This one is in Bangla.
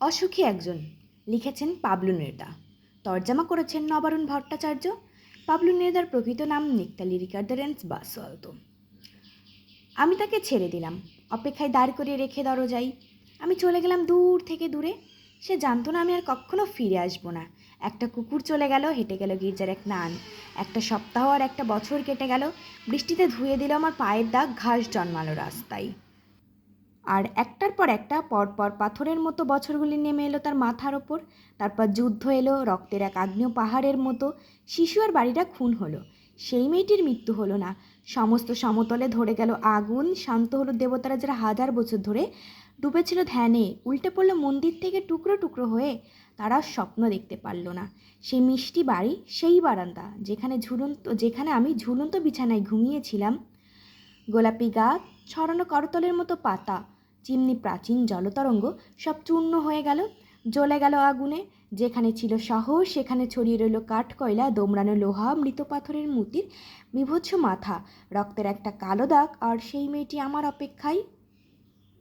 অসুখী একজন, লিখেছেন পাবলু নেদা তর্জমা করেছেন নবারুণ ভট্টাচার্য। পাবলু নেদার প্রকৃত নাম নিক্তালি রিকার্ডারেন্স বাসওয়ালতো আমি তাকে ছেড়ে দিলাম। অপেক্ষায় দাঁড় করিয়ে রেখে দরজাই আমি চলে গেলাম দূর থেকে দূরে। সে জানতো না আমি আর কখনো ফিরে আসব না। একটা কুকুর চলে গেল, হেঁটে গেল গির্জার এক নান। একটা সপ্তাহ আর একটা বছর কেটে গেল। বৃষ্টিতে ধুয়ে দিল আমার পায়ের দাগ, ঘাস জন্মালো রাস্তায়। আর একটার পর একটা, পরপর পাথরের মতো বছরগুলি নেমে এলো তার মাথার ওপর। তারপর যুদ্ধ এলো, রক্তের এক আগ্নেয় পাহাড়ের মতো। শিশু আর বাড়িটা খুন হলো। সেই মেয়েটির মৃত্যু হলো না। সমস্ত সমতলে ধরে গেল আগুন। শান্ত হলো দেবতারা যারা হাজার বছর ধরে ডুবেছিল ধ্যানে। উল্টে পড়ল মন্দির থেকে টুকরো টুকরো হয়ে। তারা স্বপ্ন দেখতে পারল না। সেই মিষ্টি বাড়ি, সেই বারান্দা, যেখানে ঝুলন্ত, যেখানে আমি ঝুলন্ত বিছানায় ঘুমিয়েছিলাম। গোলাপি গাছ, ছড়ানো করতলের মতো পাতা চিমনি প্রাচীন জলতরঙ্গ সব চূর্ণ হয়ে গেল। জ্বলে গেল আগুনে। যেখানে ছিল শহর, সেখানে ছড়িয়ে রইল কাঠ, কয়লা, দোমড়ানো লোহা, মৃত পাথরের মূর্তির বিভৎস মাথা। রক্তের একটা কালো দাগ, আর সেই মেয়েটি আমার অপেক্ষায়।